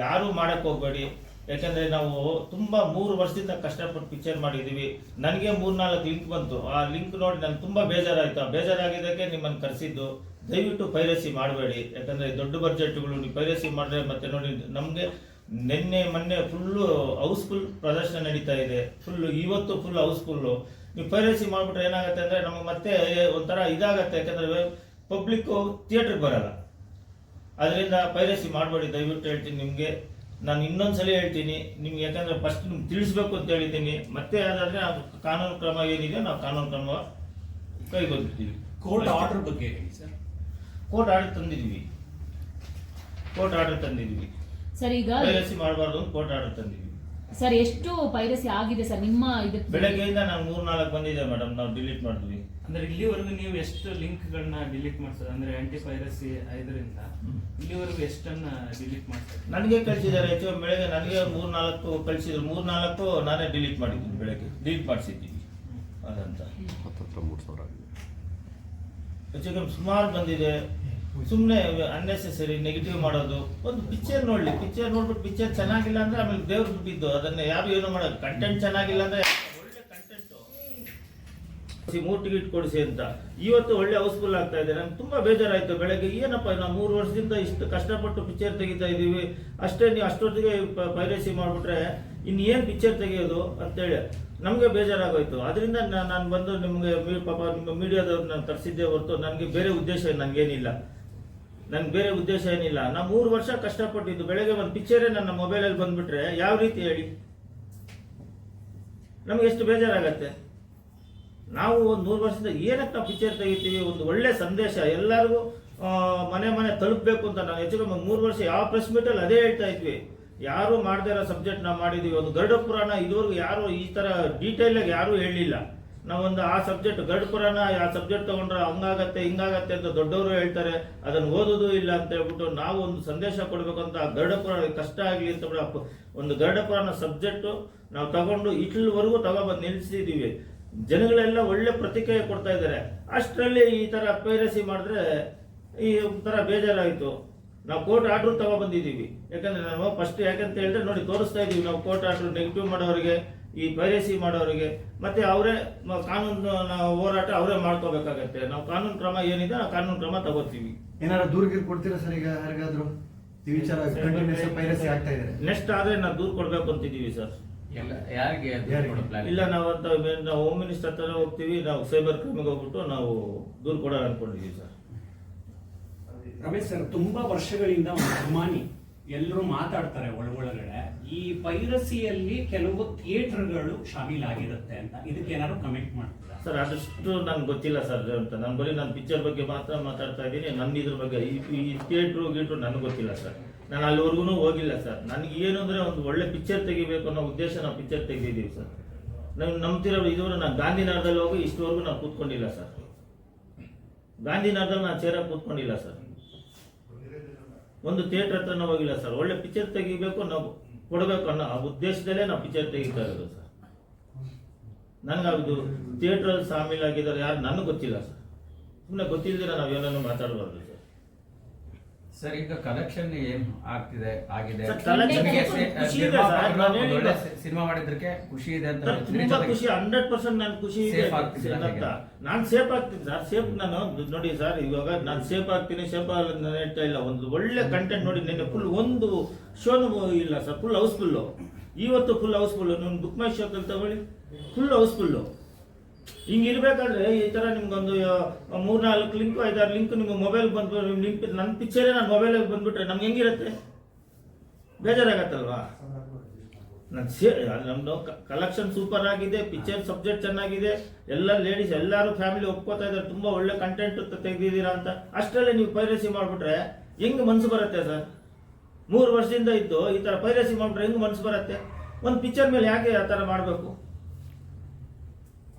ಯಾರು ಮಾಡಕ್ ಹೋಗಬೇಡಿ. ಯಾಕಂದ್ರೆ ನಾವು ತುಂಬಾ ಮೂರು ವರ್ಷದಿಂದ ಕಷ್ಟಪಟ್ಟು ಪಿಕ್ಚರ್ ಮಾಡಿದೀವಿ. ನನಗೆ ಮೂರ್ನಾಲ್ಕು ಲಿಂಕ್ ಬಂತು. ಆ ಲಿಂಕ್ ನೋಡಿ ನನಗೆ ತುಂಬಾ ಬೇಜಾರಾಯಿತು. ಆ ಬೇಜಾರಾಗಿದ್ದಕ್ಕೆ ನಿಮ್ಮನ್ನು ಕರೆಸಿದ್ದು. ದಯವಿಟ್ಟು ಪೈರಸಿ ಮಾಡಬೇಡಿ. ಯಾಕಂದ್ರೆ ದೊಡ್ಡ ಬಜೆಟ್ಗಳು ನೀವು ಪೈರಸಿ ಮಾಡಿದ್ರೆ ಮತ್ತೆ ನೋಡಿ ನಮಗೆ ನಿನ್ನೆ, ಮೊನ್ನೆ ಫುಲ್ಲು ಹೌಸ್ಫುಲ್ ಪ್ರದರ್ಶನ ನಡೀತಾ ಇದೆ. ಫುಲ್ಲು ಇವತ್ತು ಫುಲ್ ಹೌಸ್ಫುಲ್ಲು ನೀವು ಪೈರಸಿ ಮಾಡಿಬಿಟ್ರೆ ಏನಾಗುತ್ತೆ ಅಂದರೆ ನಮಗೆ ಮತ್ತೆ ಒಂಥರ ಇದಾಗತ್ತೆ. ಯಾಕಂದರೆ ಪಬ್ಲಿಕ್ಕು ಥಿಯೇಟ್ರಿಗೆ ಬರಲ್ಲ. ಅದರಿಂದ ಪೈರಸಿ ಮಾಡಬೇಡಿ ದಯವಿಟ್ಟು ಹೇಳ್ತೀನಿ ನಿಮಗೆ. ನಾನು ಇನ್ನೊಂದ್ಸಲ ಹೇಳ್ತೀನಿ ನಿಮ್ಗೆ ಯಾಕಂದ್ರೆ ಫಸ್ಟ್ ನಿಮ್ಗೆ ತಿಳಿಸ್ಬೇಕು ಅಂತ ಹೇಳಿದ್ದೀನಿ. ಮತ್ತೆ ಅದಾದ್ರೆ ಅದು ಕಾನೂನು ಕ್ರಮ ಏನಿದೆ ನಾವು ಕಾನೂನು ಕ್ರಮ ಕೈಗೊಂಡಿದ್ದೀವಿ. ಕೋರ್ಟ್ ಆರ್ಡರ್ ಬಗ್ಗೆ ಹೇಳಿ ಸರ್. ಕೋರ್ಟ್ ಆರ್ಡರ್ ತಂದಿದ್ದೀವಿ. ಕೋರ್ಟ್ ಆರ್ಡರ್ ತಂದಿದ್ದೀವಿ. ಸರ್ ಈಗ ಪೈರಸಿ ಮಾಡಬಾರ್ದು ಅಂತ ಕೋರ್ಟ್ ಆರ್ಡರ್ ತಂದಿದ್ದೀವಿ. ಸರ್ ಎಷ್ಟು ಪೈರಸಿ ಆಗಿದೆ ಸರ್ ನಿಮ್ಮ ಇದಕ್ಕೆ? ಬೆಳಗ್ಗೆಯಿಂದ ನಾನು ಮೂರ್ ನಾಲ್ಕು ಬಂದಿದೆ ಮೇಡಮ್ ನಾವು ಡಿಲೀಟ್ ಮಾಡಿದ್ವಿ ಅಂದ್ರೆ ಇಲ್ಲಿವರೆಗೂ ನೀವು ಎಷ್ಟು ಲಿಂಕ್ ಗಳನ್ನ ಡಿಲೀಟ್ ಮಾಡ್ತಾರೆ ಅಂದ್ರೆ ಆಂಟಿ ಪೈರಸಿ ಐದರಿಂದ ಇಲ್ಲಿವರೆಗೂ ಎಷ್ಟನ್ನ ಡಿಲೀಟ್ ಮಾಡ್ತಾರೆ ನನಗೆ ಕಳಿಸಿದ್ದಾರೆ ಹೆಚ್ಚು ಬೆಳಗ್ಗೆ ನನಗೆ ಮೂರ್ ನಾಲ್ಕು ಕಳಿಸಿದ್ರು. ಮೂರ್ ನಾಲ್ಕು ನಾನೇ ಡಿಲೀಟ್ ಮಾಡಿದ್ದೀನಿ ಬೆಳಗ್ಗೆ. ಡಿಲೀಟ್ ಮಾಡಿಸಿದ್ದೀನಿ. ಅದಂತ. ಹತ್ತತ್ರ ಮೂರು ಸಾವಿರ ಆಗಿದೆ. ಹೆಚ್ಚು ಸುಮಾರು ಬಂದಿದೆ. ಸುಮ್ಮನೆ ಅನ್ನೆಸೆಸರಿ ನೆಗೆಟಿವ್ ಮಾಡೋದು. ಒಂದು ಪಿಕ್ಚರ್ ನೋಡ್ಲಿ ಪಿಕ್ಚರ್ ನೋಡ್ಬಿಟ್ಟು ಪಿಕ್ಚರ್ ಚೆನ್ನಾಗಿಲ್ಲ ಅಂದ್ರೆ ಆಮೇಲೆ ದೇವ್ರ ಬಿಟ್ಟಿದ್ದು ಅದನ್ನ ಯಾರು ಏನು ಮಾಡೋದು? ಕಂಟೆಂಟ್ ಚೆನ್ನಾಗಿಲ್ಲ ಅಂದ್ರೆ ಒಳ್ಳೆ ಕಂಟೆಂಟ್ ಮೂರು ಟಿಕೆಟ್ ಕೊಡಿಸಿ ಅಂತ. ಇವತ್ತು ಒಳ್ಳೆ ಹೌಸ್ಫುಲ್ ಆಗ್ತಾ ಇದೆ. ನಂಗೆ ತುಂಬಾ ಬೇಜಾರಾಯಿತು. ಬೆಳಗ್ಗೆ ಏನಪ್ಪ, ನಾವು ಮೂರು ವರ್ಷದಿಂದ ಇಷ್ಟು ಕಷ್ಟಪಟ್ಟು ಪಿಕ್ಚರ್ ತೆಗಿತಾ ಇದೀವಿ ಅಷ್ಟೇ ನೀವು ಅಷ್ಟೊತ್ತಿಗೆ ಪೈರಸಿ ಮಾಡ್ಬಿಟ್ರೆ ಇನ್ನೇನು ಪಿಕ್ಚರ್ ತೆಗೆಯೋದು ಅಂತೇಳಿ ನಮಗೆ ಬೇಜಾರಾಗೋಯ್ತು. ಅದರಿಂದ ನಾನು ಬಂದು ನಿಮಗೆ ಪಾಪ ನಿಮ್ಮ ಮೀಡಿಯಾದವ್ರು ನಾನು ತರಿಸಿದ್ದೆ ಹೊರತು ನನಗೆ ಬೇರೆ ಉದ್ದೇಶ ನನಗೇನಿಲ್ಲ ನನ್ಗೆ ಬೇರೆ ಉದ್ದೇಶ ಏನಿಲ್ಲ. ನಾ ಮೂರು ವರ್ಷ ಕಷ್ಟಪಟ್ಟಿದ್ದು. ಬೆಳಗ್ಗೆ ಒಂದು ಪಿಕ್ಚರೇ ನನ್ನ ಮೊಬೈಲಲ್ಲಿ ಬಂದ್ಬಿಟ್ರೆ ಯಾವ ರೀತಿ ಹೇಳಿ? ನಮ್ಗೆ ಎಷ್ಟು ಬೇಜಾರಾಗತ್ತೆ? ನಾವು ಒಂದು ಮೂರು ವರ್ಷದಿಂದ ಏನಕ್ಕೆ ನಾವು ಪಿಕ್ಚರ್ ತೆಗಿತೀವಿ? ಒಂದು ಒಳ್ಳೆ ಸಂದೇಶ. ಎಲ್ಲರಿಗೂ ಮನೆ ಮನೆ ತಲುಪಬೇಕು ಅಂತ ನಾವು ಹೆಚ್ಚು ಮೂರು ವರ್ಷ ಯಾವ ಪ್ರೆಸ್ ಮೀಟಲ್ಲಿ ಅದೇ ಹೇಳ್ತಾ ಇದ್ವಿ. ಯಾರು ಮಾಡದೇ ಇರೋ ಸಬ್ಜೆಕ್ಟ್ ನಾವು ಮಾಡಿದೀವಿ. ಒಂದು ಗರುಡ ಪುರಾಣ ಇದುವರೆಗೂ ಯಾರು ಈ ಥರ ಡೀಟೇಲಾಗಿ ಯಾರೂ ಹೇಳಲಿಲ್ಲ ನಾವೊಂದು ಆ ಸಬ್ಜೆಕ್ಟ್, ಗರುಡ ಆ ಸಬ್ಜೆಕ್ಟ್ ತಗೊಂಡ್ರೆ ಹಂಗಾಗತ್ತೆ, ಹಿಂಗಾಗತ್ತೆ ಅಂತ ದೊಡ್ಡವರು ಹೇಳ್ತಾರೆ. ಅದನ್ನು ಓದೋದು ಇಲ್ಲ ಅಂತ ಹೇಳ್ಬಿಟ್ಟು ನಾವು ಒಂದು ಸಂದೇಶ ಕೊಡಬೇಕು ಅಂತ ಆ ಗರುಡ ಕಷ್ಟ ಆಗಲಿ ಅಂತ ಒಂದು ಗರುಡ ಸಬ್ಜೆಕ್ಟು ನಾವು ತಗೊಂಡು ಇಟ್ಲವರೆಗೂ ತಗೊಬಂದು ನಿಲ್ಲಿಸಿದ್ದೀವಿ ಜನಗಳೆಲ್ಲ ಒಳ್ಳೆ ಪ್ರತಿಕ್ರಿಯೆ ಕೊಡ್ತಾ ಇದ್ದಾರೆ. ಅಷ್ಟರಲ್ಲಿ ಈ ತರ ಪೈರಸಿ ಮಾಡಿದ್ರೆ ಈ ಒಂಥರ ಬೇಜಾರಾಯಿತು. ನಾವು ಕೋರ್ಟ್ ಆರ್ಡ್ರು ತಗೊಬಂದಿದ್ದೀವಿ. ಯಾಕಂದ್ರೆ ನಾವು ಫಸ್ಟ್ ಯಾಕಂತ ಹೇಳಿದ್ರೆ ನೋಡಿ ತೋರಿಸ್ತಾ ಇದ್ದೀವಿ ನಾವು ಕೋರ್ಟ್ ಆರ್ಡ್ರು ನೆಗೆಟಿವ್ ಮಾಡೋರಿಗೆ. ಈ ಪೈರಸಿ ಮಾಡೋರಿಗೆ ಮತ್ತೆ ಅವರೇ ಕಾನೂನು ನಾವು ಹೋರಾಟ ಅವರೇ ಮಾಡ್ಕೋಬೇಕಾಗತ್ತೆ. ನಾವು ಕಾನೂನು ಕ್ರಮ ಏನಿದೆ ನಾವು ಕಾನೂನು ಕ್ರಮ ತಗೋತೀವಿ. ಏನಾದ್ರು ದೂರಗಿರ್ ಕೊಡ್ತೀರಾ ಸರ್ ಈಗ ಯಾರಿಗಾದ್ರು? ಈ ವಿಚಾರ ಕಂಟಿನ್ಯೂಸ್ ಪೈರಸಿ ಆಗ್ತಾ ಇದ್ದಾರೆ ನೆಕ್ಸ್ಟ್ ಆದ್ರೆ ನಾವು ದೂರ ಕೊಡ್ಬೇಕು ಅಂತಿದ್ದೀವಿ ಸರ್? ಇಲ್ಲ ನಾವು ಅಂತ ನಾವು ಹೋಮ್ ಮಿನಿಸ್ಟರ್ ಹತ್ರ ಹೋಗ್ತೀವಿ ನಾವು ಸೈಬರ್ ಕ್ರೈಮ್ಗೆ ಹೋಗ್ಬಿಟ್ಟು ನಾವು ದೂರ ಕೊಡೋಣ ಅನ್ಕೊಂಡಿದ್ದೀವಿ ಸರ್. ರಮೇಶ್ ಸರ್ ತುಂಬಾ ವರ್ಷಗಳಿಂದ ಒಂದು ಅಭಿಮಾನಿ. ಎಲ್ಲರೂ ಮಾತಾಡ್ತಾರೆ ಒಳಗೊಳಗಡೆ ಈ ಪೈರಸಿಯಲ್ಲಿ ಕೆಲವು ಥಿಯೇಟರ್ಗಳು ಶಾಮೀಲಾಗಿರುತ್ತೆ ಅಂತ. ಇದಕ್ಕೆ ಏನಾದ್ರು ಕಮೆಂಟ್ ಮಾಡ್ತಾರೆ? ಸರ್ ಅದಷ್ಟು ನಂಗೆ ಗೊತ್ತಿಲ್ಲ ಸರ್ ಅಂತ. ನಾನು ಬರೀ ನಾನು ಪಿಕ್ಚರ್ ಬಗ್ಗೆ ಮಾತ್ರ ಮಾತಾಡ್ತಾ ಇದ್ದೀನಿ. ನನ್ನ ಇದ್ರ ಬಗ್ಗೆ ಈ ಥಿಯೇಟ್ರ್ ಥಿಯೇಟ್ರು ಗೀಟ್ರು ನನಗೆ ಗೊತ್ತಿಲ್ಲ ಸರ್. ನಾನು ಅಲ್ಲಿವರೆಗೂ ಹೋಗಿಲ್ಲ ಸರ್. ನನಗೆ ಏನು ಅಂದರೆ ಒಂದು ಒಳ್ಳೆ ಪಿಕ್ಚರ್ ತೆಗಿಬೇಕು ಅನ್ನೋ ಉದ್ದೇಶ ನಾವು ಪಿಕ್ಚರ್ ತೆಗೆದಿದ್ದೀವಿ ಸರ್. ನಂಗೆ ನಂಬ್ತಿರೋ ಇದುವರೆಗೂ ನಾನು ಗಾಂಧಿನಗರದಲ್ಲಿ ಹೋಗಿ ಇಷ್ಟವರೆಗೂ ನಾನು ಕೂತ್ಕೊಂಡಿಲ್ಲ ಸರ್. ಗಾಂಧಿನಗರದಲ್ಲಿ ನಾನು ಚೇರಾಗಿ ಕೂತ್ಕೊಂಡಿಲ್ಲ ಸರ್. ಒಂದು ಥಿಯೇಟರ್ ನಾವು ಹೋಗಿಲ್ಲ ಸರ್ ಒಳ್ಳೆ ಪಿಕ್ಚರ್ ತೆಗಿಬೇಕು ನಾವು ಕೊಡಬೇಕು ಅನ್ನೋ ಆ ಉದ್ದೇಶದಲ್ಲೇ ನಾವು ಪಿಕ್ಚರ್ ತೆಗಿತಾ ಇರೋದು ಸರ್ ನನಗೆ ಅದು ಥಿಯೇಟ್ರಲ್ಲಿ ಶಾಮೀಲಾಗಿದ್ದಾರೆ ಯಾರು? ನನಗೆ ಗೊತ್ತಿಲ್ಲ ಸರ್ ಸುಮ್ಮನೆ ಗೊತ್ತಿಲ್ಲದಿರ ನಾವೇನೋ ಮಾತಾಡಬಾರ್ದು ಸರ್ ಸರ್ ಈಗ ಕಲೆಕ್ಷನ್ ಏನ್ ಆಗ್ತಿದೆ ಆಗಿದೆ? ಸರ್, collection ನಿಮಗೆ ಖುಷಿ ಇದೆ ನಾನು ಒಂದು ಒಳ್ಳೆ ಸಿನಿಮಾ ಮಾಡಿದ್ದಕ್ಕೆ ಖುಷಿ ಇದೆ ಅಂತ ಸರ್, ಹೇಳ್ತೀನಿ. ತುಂಬಾ ಜೊತೆಗೆ ಖುಷಿ ಹಂಡ್ರೆಡ್ ಪರ್ಸೆಂಟ್ ನಾನು ಖುಷಿ ಇದೆ. Safe ಅಂತ ನಾನು ಸೇಫ್ ಆಗ್ತೀನಿ ಸರ್. ಸೇಫ್ ನಾನು ನೋಡಿ ಸರ್ ಇವಾಗ ನಾನು ಸೇಫ್ ಆಗ್ತೀನಿ ಸೇಫ್ ಆಗಲ್ಲ ನಾನು ಹೇಳ್ತಾ ಇಲ್ಲ. ಒಂದು ಒಳ್ಳೆ ಕಂಟೆಂಟ್ ನೋಡಿ ನಿನ್ನೆ ಫುಲ್ ಒಂದು ಶೋನು ಇಲ್ಲ ಸರ್ ಫುಲ್ ಹೌಸ್ಫುಲ್ಲು ಇವತ್ತು ಫುಲ್ ಹೌಸ್ಫುಲ್ಲು ನಾನು ಬುಕ್ ಮೈ ಶೋಕಲ್ಲಿ ತಗೊಳ್ಳಿ. ಫುಲ್ ಹೌಸ್ಫುಲ್ಲು ಹಿಂಗೆ ಇರ್ಬೇಕಾದ್ರೆ ಈ ತರ ನಿಮ್ಗೊಂದು ಮೂರ್ನಾಲ್ಕು ಲಿಂಕ್ ಐದಾರು ಲಿಂಕ್ ನಿಮ್ಮ ಮೊಬೈಲ್ ಬಂದು ಲಿಂಕ್ ನನ್ನ ಪಿಕ್ಚರೇ ನಾನು ಮೊಬೈಲಿಗೆ ಬಂದ್ಬಿಟ್ರೆ ನಮ್ಗೆ ಹೆಂಗಿರುತ್ತೆ ಬೇಜಾರಾಗತ್ತಲ್ವಾ? ನಾನು ಸೇ ನಮ್ಮದು ಕಲೆಕ್ಷನ್ ಸೂಪರ್ ಆಗಿದೆ ಪಿಕ್ಚರ್ ಸಬ್ಜೆಕ್ಟ್ ಚೆನ್ನಾಗಿದೆ, ಎಲ್ಲ ಲೇಡೀಸ್ ಎಲ್ಲರೂ ಫ್ಯಾಮಿಲಿ ಒಪ್ಕೋತಾ ಇದ್ದಾರೆ, ತುಂಬಾ ಒಳ್ಳೆ ಕಂಟೆಂಟ್ ತೆಗೆದಿದ್ದೀರಾ ಅಂತ. ಅಷ್ಟರಲ್ಲೇ ನೀವು ಪೈರಸಿ ಮಾಡಿಬಿಟ್ರೆ ಹೆಂಗ್ ಮನ್ಸು ಬರುತ್ತೆ ಸರ್? ಮೂರು ವರ್ಷದಿಂದ ಇದ್ದು ಈ ತರ ಪೈರಸಿ ಮಾಡ್ಬಿಟ್ರೆ ಹೆಂಗ್ ಮನ್ಸು ಬರುತ್ತೆ? ಒಂದು ಪಿಕ್ಚರ್ ಮೇಲೆ ಯಾಕೆ ಆ ಥರ ಮಾಡಬೇಕು?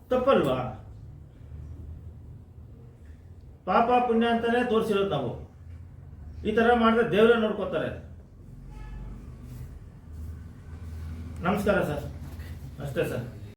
ತಪ್ಪಲ್ವಾ? ಪಾಪ ಪುಣ್ಯ ಅಂತಾನೆ ತೋರಿಸಿರೋದು ನಾವು. ಈ ತರ ಮಾಡಿದ್ರೆ ದೇವರೇ ನೋಡ್ಕೋತಾರೆ. ನಮಸ್ಕಾರ ಸರ್. ಅಷ್ಟೇ ಸರ್.